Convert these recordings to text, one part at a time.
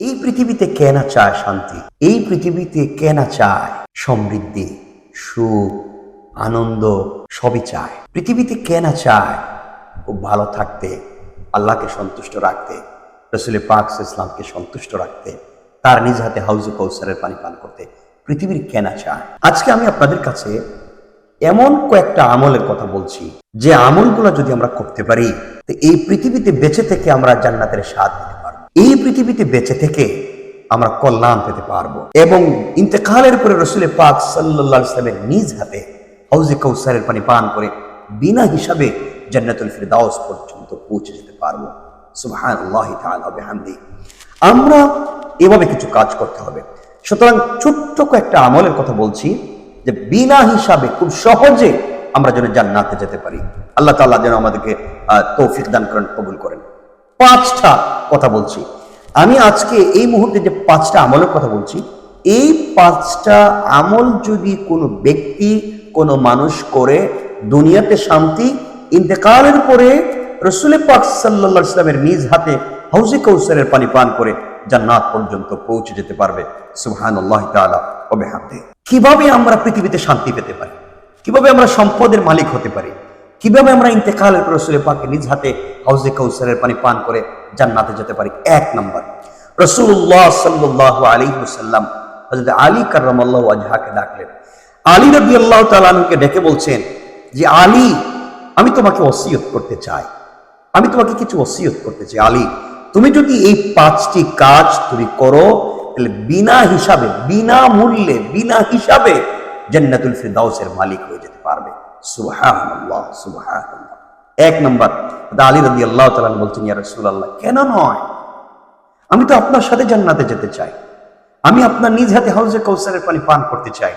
এই পৃথিবীতে কে না চায় শান্তি? এই পৃথিবীতে কে না চায় সমৃদ্ধি, সুখ, আনন্দ, সবই চায়। পৃথিবীতে কে না চায় খুব ভালো থাকতে, আল্লাহকে সন্তুষ্ট রাখতে রসুল পাক ইসলামকে সন্তুষ্ট রাখতে, তার নিজ হাতে হাউজে কৌসারের পানি পান করতে, পৃথিবীর কেনা চায়? আজকে আমি আপনাদের কাছে এমন কয়েকটা আমলের কথা বলছি, যে আমলগুলো যদি আমরা করতে পারি, তো এই পৃথিবীতে বেঁচে থেকে আমরা জান্নাতের স্বাদ নিতে এই পৃথিবীতে বেঁচে থেকে আমরা কল্যাণ পেতে পারব। এবং ইন্তেকালের পরে রসুলের পাক সাল্লাহ ইসলামের নিজ হাতে হাউজে কৌসারের পানি পান করে বিনা হিসাবে জান্নাতুল ফিরদাউস পর্যন্ত পৌঁছে যেতে পারব। আমরা এভাবে কিছু কাজ করতে হবে। সুতরাং ছোট্ট কয়েকটা আমলের কথা বলছি যে বিনা হিসাবে খুব সহজে আমরা যেন জান্নাতে যেতে পারি। আল্লাহ তাআলা যেন আমাদেরকে তৌফিক দান করেন, কবুল করেন। পাঁচটা কথা বলছি। আমি আজকে এই মুহূর্তে যে পাঁচটা আমলের কথা বলছি, এই পাঁচটা আমল যদি কোনো ব্যক্তি, কোনো মানুষ করে, দুনিয়াতে শান্তি, ইন্তেকালের পরে রসুল পাক সাল্লা ইসলামের নিজ হাতে হাউজে কৌসারের পানি পান করে জান্নাত পর্যন্ত পৌঁছে যেতে পারবে। হাতে কীভাবে আমরা পৃথিবীতে শান্তি পেতে পারি? কীভাবে আমরা সম্পদের মালিক হতে পারি? কীভাবে আমরা ইন্তেকালের পর রসুলের পাকে নিজ হাতে হাউজে কৌসারের পানি পান করে জান্নাতে যেতে পারি? এক নম্বর। রসুল্লাহ সাল্লাহ আলী হুসাল্লাম হজরত আলী কার্লাহ আজহাকে ডাকলেন। আলী রবি আল্লাহ তালকে ডেকে বলছেন যে, আলী, আমি তোমাকে ওসিয়ত করতে চাই। আমি তোমাকে কিছু ওসিয়ত করতে চাই। আলী, তুমি যদি এই পাঁচটি কাজ তুমি করো, তাহলে বিনা হিসাবে, বিনা মূল্যে, বিনা হিসাবে জান্নাতুল ফিরদাউসের মালিক হয়ে যেতে পারবে। সুবহানাল্লাহ সুবহানাল্লাহ। এক নম্বর আলী রবি আল্লাহ তালান বলছেন, ইয়া রাসূলুল্লাহ, কেন নয়? আমি তো আপনার সাথে জান্নাতে যেতে চাই। আমি আপনার নিজ হাতে হাউজে কৌসারের পানি পান করতে চাই।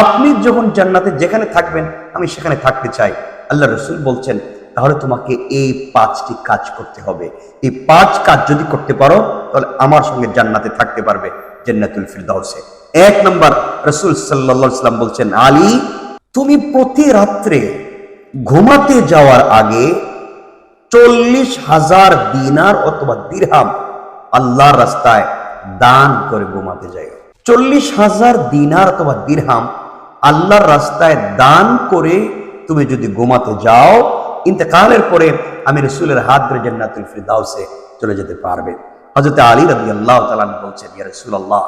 আপনি যখন জান্নাতে যেখানে থাকবেন, আমি সেখানে থাকতে চাই। আল্লাহ রসুল বলছেন, তাহলে তোমাকে এই পাঁচটি কাজ করতে হবে। এই পাঁচ কাজ যদি করতে পারো, তাহলে আমার সঙ্গে জান্নাতে থাকতে পারবে, জান্নাতুল ফিরদাউসে। এক নম্বর, রসুল আলাইহি সাল্লাম বলছেন, আলী তুমি প্রতি রাত্রে ঘুমাতে যাওয়ার আগে চল্লিশ হাজার দিনার অথবা দিরহাম আল্লাহর রাস্তায় দান করে ঘুমাতে যাই চল্লিশ হাজার দিনার অথবা দিরহাম আল্লাহর রাস্তায় দান করে তুমি যদি ঘুমাতে যাও, ইন্তেকালের পরে আমি রসুলের হাত ধরে জান্নাতুল ফিরদাউসে চলে যেতে পারবে। হযরত আলী রাদিয়াল্লাহু তাআলা বলছেন, ইয়া রাসূলুল্লাহ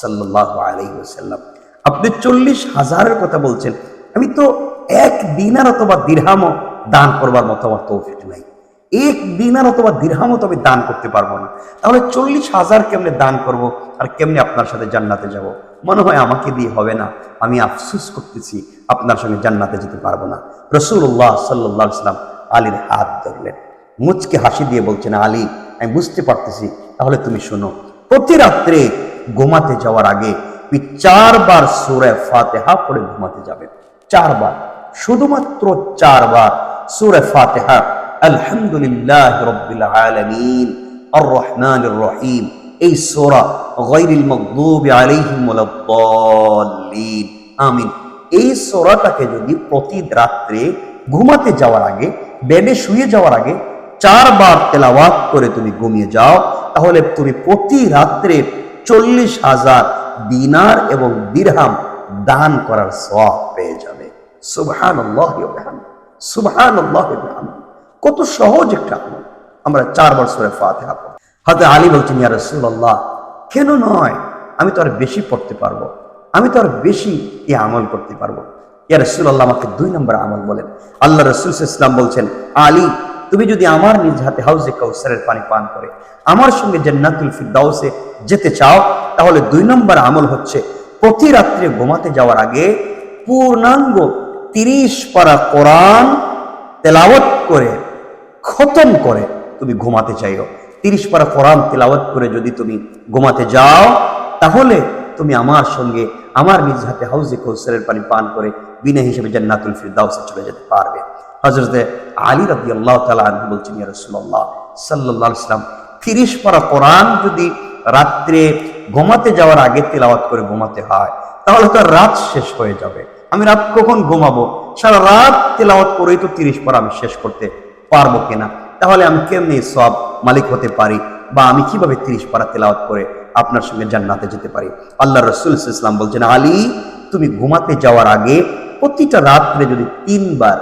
সাল্লাল্লাহু আলাইহি ওয়াসাল্লাম, আপনি চল্লিশ হাজারের কথা বলছেন আমি তো এক দিনার অথবা দিরহামও দান করবার মতো আমার তৌফিক নাই। এক দিনার অথবা দিরহামও তো আমি দান করতে পারব না। তাহলে চল্লিশ হাজার কেমনে দান করব আর কেমনে আপনার সাথে জান্নাতে যাব? মনে হয় আমাকে দিয়ে হবে না। আমি আফসুস করতেছি আপনার সঙ্গে জান্নাতে যেতে পারব না। রসুল্লাহ সাল্লাহ ইসলাম আলীর হাত ধরলেন। মুচকে হাসি দিয়ে বলছেন, আলী, আমি বুঝতে পারতেছি। তাহলে তুমি শোনো, প্রতি রাত্রে ঘুমাতে যাওয়ার আগে চারবার সুরে ফাতেহা পড়ে ঘুমাতে যাবে চারবার, শুধুমাত্র চারবার, সুরে ফাতেহা, আলহামদুলিল্লাহ রব্বিল আলামিন আর রহিম এই আলাইহিম আমিন। এই যদি প্রতি রাত্রে ঘুমাতে যাওয়ার আগে, বেডে শুয়ে যাওয়ার আগে চারবার তেলাওয়াত করে তুমি ঘুমিয়ে যাও, তাহলে তুমি প্রতি রাত্রে চল্লিশ হাজার দিনার এবং দিরহাম দান করার সওয়াব পেয়ে যাবে। কত সহজ একটা আমরা ফাতিহা পড়ি। হযরত আলী বলছেন রাসূলুল্লাহ, কেন নয়? আমি তো আর বেশি পড়তে পারব। আমি তো আর বেশি এই আমল করতে পারব। ইয়া রাসূলুল্লাহ আমাকে দুই নম্বর আমল বলেন। আল্লাহ রসুল ইসলাম বলছেন, আলী, তুমি যদি আমার নিজ হাতে হাউসে কাউসারের পানি পান করে আমার সঙ্গে জান্নাতুল ফিরদাউসে যেতে চাও, তাহলে দুই নম্বর আমল হচ্ছে, প্রতি রাত্রে ঘুমাতে যাওয়ার আগে পূর্ণাঙ্গ তিরিশ পারা কোরআন তেলাওয়াত করে, খতম করে তুমি ঘুমাতে চাইও। তিরিশ পারা কোরআন তেলাওয়াত করে যদি তুমি ঘুমাতে যাও, তাহলে তুমি আমার সঙ্গে আমার নিজ হাতে হাউজে কৌসরের পানি পান করে বিনা হিসেবে জান্নাতুল ফিরদাউসে চলে যেতে পারবে। হজরতে আলী রাদি আল্লাহ তালা বলছেন, ইয়া রাসূলুল্লাহ, সাল্লাল্লাহু আলাইহি সাল্লাম তিরিশ পারা কোরআন যদি রাত্রে ঘুমাতে যাওয়ার আগে তেলাওয়াত করে ঘুমাতে হয়, তাহলে তো রাত শেষ হয়ে যাবে। আমি রাত কখন ঘুমাবো? সারা রাত তেলাওয়াত করেই তো তিরিশ পারা আমি শেষ করতে পারব কিনা? তাহলে আমি কেমনি সব মালিক হতে পারি? বা আমি কীভাবে তিরিশ পারা তেলাওয়াত করে আপনার সঙ্গে জান্নাতে যেতে পারি? আল্লাহ রসুল ইসলাম বলছেন, আলী, তুমি ঘুমাতে যাওয়ার আগে প্রতিটা রাত্রে যদি তিনবার,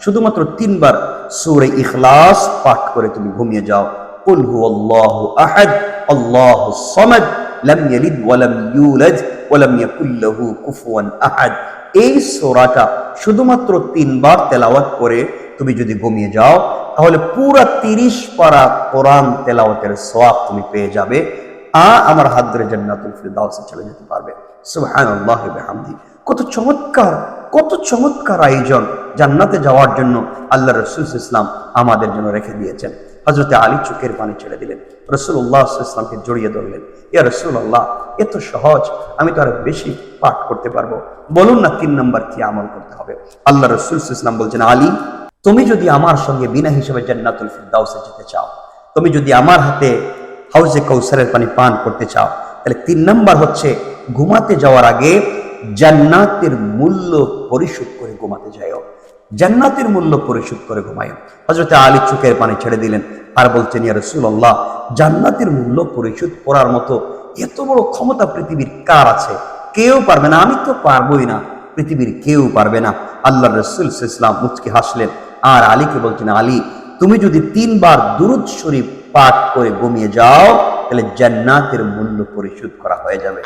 শুধুমাত্র তিনবার সুরে ইখলাস পাঠ করে তুমি ঘুমিয়ে যাও। কুল হু আল্লাহু আহাদ, আল্লাহু সামাদ। লাম ইয়ালিদ ওয়া লাম ইউলাদ ওয়া লাম ইয়াকুল লাহু কুফুয়ান আহাদ এই সূরাটা শুধুমাত্র তিনবার তেলাওয়াত করে তুমি যদি ঘুমিয়ে যাও, তাহলে পুরা তিরিশ পারা কোরআন তেলাওয়াতের সওয়াব তুমি পেয়ে যাবে। আ, আমার হাত ধরে জান্নাতুল ফিরদাউসে চলে যেতে পারবে। সুবহানাল্লাহ বিহামদি। কত চমৎকার কত চমৎকার আয়োজন জান্নাতে যাওয়ার জন্য আল্লাহ রসুল ইসলাম আমাদের জন্য রেখে দিয়েছেন। হজরতে আলী চোখের পানি ছেড়ে দিলেন। রসুল্লাহ ইসলামকে জড়িয়ে ধরলেন। ইয়া রসুল আল্লাহ এত সহজ, আমি তো আরও বেশি পাঠ করতে পারব। বলুন না তিন নম্বর কি আমল করতে হবে। আল্লাহ রসুল ইসলাম বলছেন, আলী, তুমি যদি আমার সঙ্গে বিনা হিসেবে জান্নাতুল ফিরদাউসে যেতে চাও, তুমি যদি আমার হাতে হাউজে কৌসারের পানি পান করতে চাও, তাহলে তিন নম্বর হচ্ছে, ঘুমাতে যাওয়ার আগে জান্নাতের মূল্য পরিশোধ করে ঘুমাতে যাও জান্নাতের মূল্য পরিশোধ করে ঘুমায়। হজরতে আলী চোখের পানি ছেড়ে দিলেন। আর বলছেন, ইয়া রসুল্লাহ জান্নাতের মূল্য পরিশোধ করার মতো এত বড় ক্ষমতা পৃথিবীর কার আছে? কেউ পারবে না, আমি তো পারবোই না। পৃথিবীর কেউ পারবে না। আল্লাহ রসুল ইসলাম মুচকি হাসলেন। আর আলীকে বলছেন, আলী, তুমি যদি তিনবার দুরুদ শরীফ পাঠ করে ঘুমিয়ে যাও, তাহলে জান্নাতের মূল্য পরিশোধ করা হয়ে যাবে।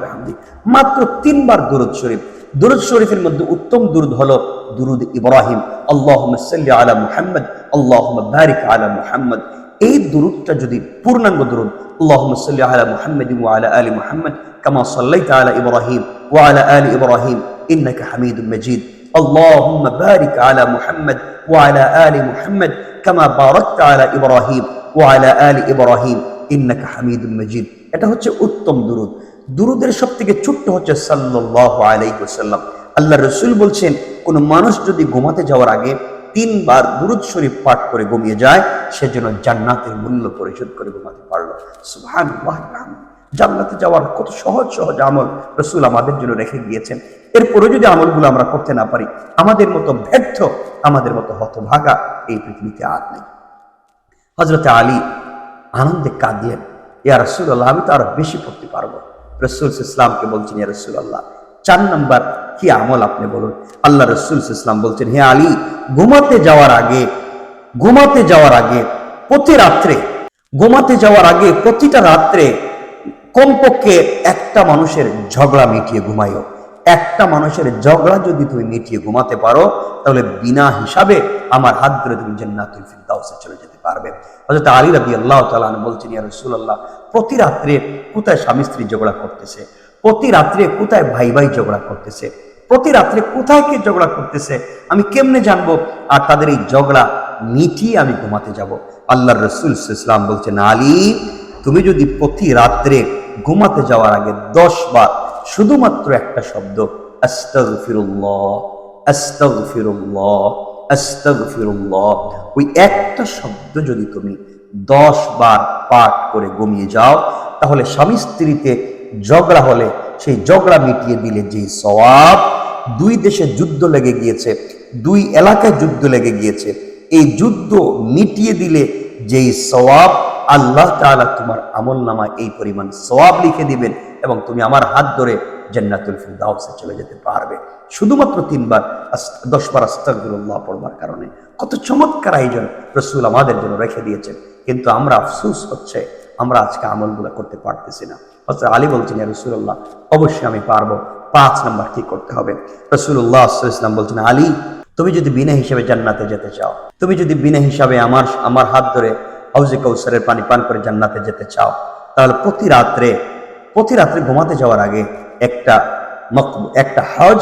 বিহামদি মাত্র তিনবার দুরুদ শরীফ দুরুদ শরীফের মধ্যে উত্তম দুরুদ হলো দুরুদ ইব্রাহিম আল্লাহুম্মা সাল্লি আলা মুহাম্মদ আল্লাহুম্মা বারিক আলা মুহাম্মদ এই দুরুদটা যদি পূর্ণাঙ্গ দুরুদ আল্লাহুম্মা সাল্লি আলা মুহাম্মদ ওয়া আলা আলি মুহাম্মদ কামা সাল্লাইতা আলা ইব্রাহিম ওয়া আলা আলি ইব্রাহিম ইন্নাকা হামিদুম মাজিদ اللهم بارك على محمد وعلى آل محمد كما باركت على إبراهيم وعلى آل إبراهيم إنك حميد مجيد এটা হচ্ছে উত্তম দুরুদ দুরুদের সব থেকে ছোট্ট হচ্ছে সাল্লাল্লাহু আলাইহি আল্লাহ রসুল বলছেন, কোন মানুষ যদি ঘুমাতে যাওয়ার আগে তিনবার দুরুদ শরীফ পাঠ করে ঘুমিয়ে যায় সেজন্য জান্নাতের মূল্য পরিশোধ করে ঘুমাতে পারল। জান্নাতে যাওয়ার কত সহজ সহজ আমল রসুল আমাদের জন্য রেখে গিয়েছেন এরপরে যদি আমলগুলো আমরা করতে না পারি, আমাদের মতো ব্যর্থ, আমাদের মতো হতভাগা এই পৃথিবীতে আর নেই। হজরতে আলী আনন্দে কাঁদিয়েন ইয়া রসুল্লাহ আমি তো আরও বেশি পড়তে পারব। রসুল ইসলামকে বলছেন, ইয়া রসুল্লাহ চার নম্বর কি আমল আপনি বলুন? আল্লাহ রসুল ইসলাম বলছেন, হে আলী, ঘুমাতে যাওয়ার আগে, ঘুমাতে যাওয়ার আগে প্রতি রাত্রে, ঘুমাতে যাওয়ার আগে প্রতিটা রাত্রে কমপক্ষে একটা মানুষের ঝগড়া মিটিয়ে ঘুমাইও একটা মানুষের ঝগড়া যদি তুমি মিটিয়ে ঘুমাতে পারো, তাহলে বিনা হিসাবে আমার হাত ধরে তুমি জান্নাতুল চলে যেতে পারবে। হযরত আলী রাদিয়াল্লাহু তাআলা বলছেন, ইয়া প্রতি রাত্রে কোথায় স্বামী স্ত্রী ঝগড়া করতেছে? প্রতি রাত্রে কোথায় ভাই ভাই ঝগড়া করতেছে? প্রতি রাত্রে কোথায় কে ঝগড়া করতেছে? আমি কেমনে জানব? আর তাদের এই ঝগড়া মিটিয়ে আমি ঘুমাতে যাব। আল্লাহ রসুল ইসলাম বলছেন, আলী, তুমি যদি প্রতি রাত্রে ঘুমাতে যাওয়ার আগে দশ বার শুধুমাত্র একটা শব্দ, আস্তাগফিরুল্লাহ আস্তাগফিরুল্লাহ আস্তাগফিরুল্লাহ। ওই একটা শব্দ যদি তুমি দশ বার পাঠ করে গমিয়ে যাও, তাহলে স্বামী স্ত্রীতে ঝগড়া হলে সেই ঝগড়া মিটিয়ে দিলে যে সওয়াব, দুই দেশে যুদ্ধ লেগে গিয়েছে, দুই এলাকায় যুদ্ধ লেগে গিয়েছে, এই যুদ্ধ মিটিয়ে দিলে যেই সওয়াব, আল্লাহ তোমার আমল নামায় এই পরিমাণ সওয়াব লিখে দিবেন। এবং তুমি আমার হাত ধরে জান্নাতুল ফিরদাউসে চলে যেতে পারবে। শুধুমাত্র তিনবার দশবার আস্তাগফিরুল্লাহ পড়বার কারণে। কত চমৎকার আয়োজন রসুল আমাদের জন্য রেখে দিয়েছেন। কিন্তু আমরা আফসুস হচ্ছে, আমরা আজকে আমলগুলো করতে পারতেছি না। হচ্ছে আলী বলছেন রসুল্লাহ অবশ্যই আমি পারব। পাঁচ নাম্বার কি করতে হবে? রসুল্লাহ ইসলাম বলছেন, আলী, তুমি যদি বিনা হিসেবে জান্নাতে যেতে চাও, তুমি যদি বিনা হিসাবে আমার আমার হাত ধরে হাউজে কৌসারের পানি পান করে জান্নাতে যেতে চাও, তাহলে প্রতি রাত্রে প্রতি রাত্রে ঘুমাতে যাওয়ার আগে একটা একটা হজ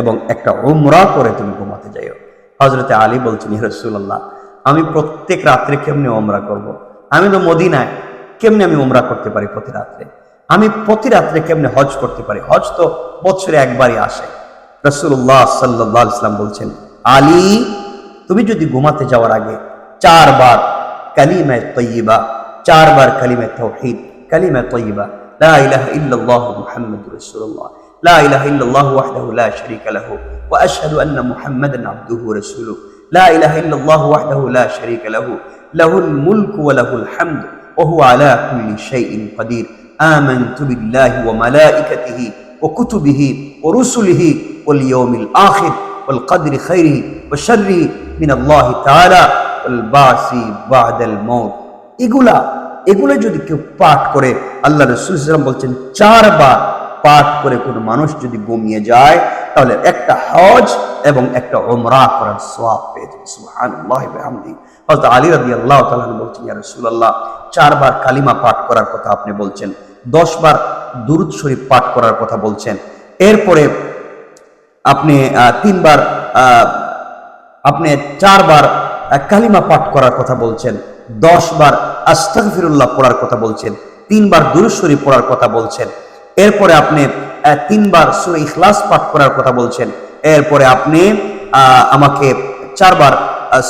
এবং একটা উমরা করে তুমি ঘুমাতে যাইও। হজরতে আলী বলছেন রসুল্লাহ আমি প্রত্যেক রাত্রে কেমনে ওমরা করব। আমি তো মদিনায় কেমনে আমি ওমরা করতে পারি প্রতি রাত্রে? আমি প্রতি রাত্রে কেমনে হজ করতে পারি? হজ তো বছরে একবারই আসে। রসুল্লাহ সাল্লাহ ইসলাম বলছেন, আলী, তুমি যদি ঘুমাতে যাওয়ার আগে চারবার কালিমায় তৈবা চারবার কালিমায় তৌহিদ, কালিমায় তৈবা لا إله إلا الله محمد رسول الله. لا إله إلا الله وحده لا شريك له. وأشهد أن محمدا عبده ورسوله. لا إله إلا الله وحده لا شريك له. له الملك وله الحمد وهو على كل شيء قدير. آمنت بالله وملائكته وكتبه ورسله واليوم الآخر والقدر خيره وشره من الله تعالى والبعث بعد الموت. এগুলা এগুলো যদি কেউ পাঠ করে, আল্লাহ রসুল ইসলাম বলছেন, চারবার পাঠ করে কোনো মানুষ যদি ঘুমিয়ে যায়, তাহলে একটা হজ এবং একটা ওমরা করার সোয়াব পেয়ে যাবে। সুবহানাল্লাহি ওয়া বিহামদিহি। হযরত আলী রাদিয়াল্লাহু তাআলা বলছেন, ইয়া রাসূলুল্লাহ, চারবার কালিমা পাঠ করার কথা আপনি বলছেন দশ বার দুরুদ শরীফ পাঠ করার কথা বলছেন, এরপরে আপনি তিনবার আপনি চারবার কালিমা পাঠ করার কথা বলছেন দশ বার আস্তাগফিরুল্লাহ পড়ার কথা বলছেন, তিনবার দুরুদ শরীফ পড়ার কথা বলছেন, এরপরে আপনি তিনবার সূরা ইখলাস পাঠ করার কথা বলছেন, এরপরে আপনি আমাকে চারবার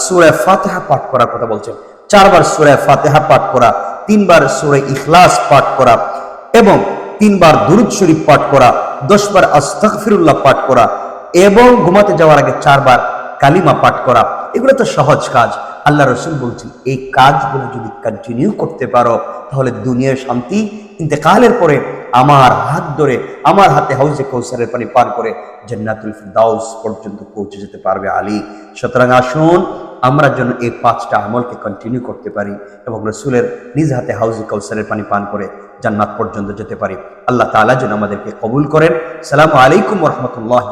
সুরে ফাতেহা পাঠ করার কথা বলছেন, চারবার সূরা ফাতিহা পাঠ করা, তিনবার সুরে ইখলাস পাঠ করা এবং তিনবার দুরুদ শরীফ পাঠ করা, দশবার আস্তাগফিরুল্লাহ পাঠ করা এবং ঘুমাতে যাওয়ার আগে চারবার কালিমা পাঠ করা, এগুলো তো সহজ কাজ। আল্লাহ রসুল বলছেন, এই কাজগুলো যদি কন্টিনিউ করতে পারো, তাহলে দুনিয়ার শান্তি, ইন্তেকালের পরে আমার হাত ধরে, আমার হাতে হাউসে কৌসারের পানি পান করে জান্নাতুল ফিরদাউস পর্যন্ত পৌঁছে যেতে পারবে আলী। সুতরাং আসুন, আমরা যেন এই পাঁচটা আমলকে কন্টিনিউ করতে পারি এবং রসুলের নিজ হাতে হাউজে কৌসারের পানি পান করে জান্নাত পর্যন্ত যেতে পারি। আল্লাহ তাআলা যেন আমাদেরকে কবুল করেন। সালামু আলাইকুম রহমতুল্লাহ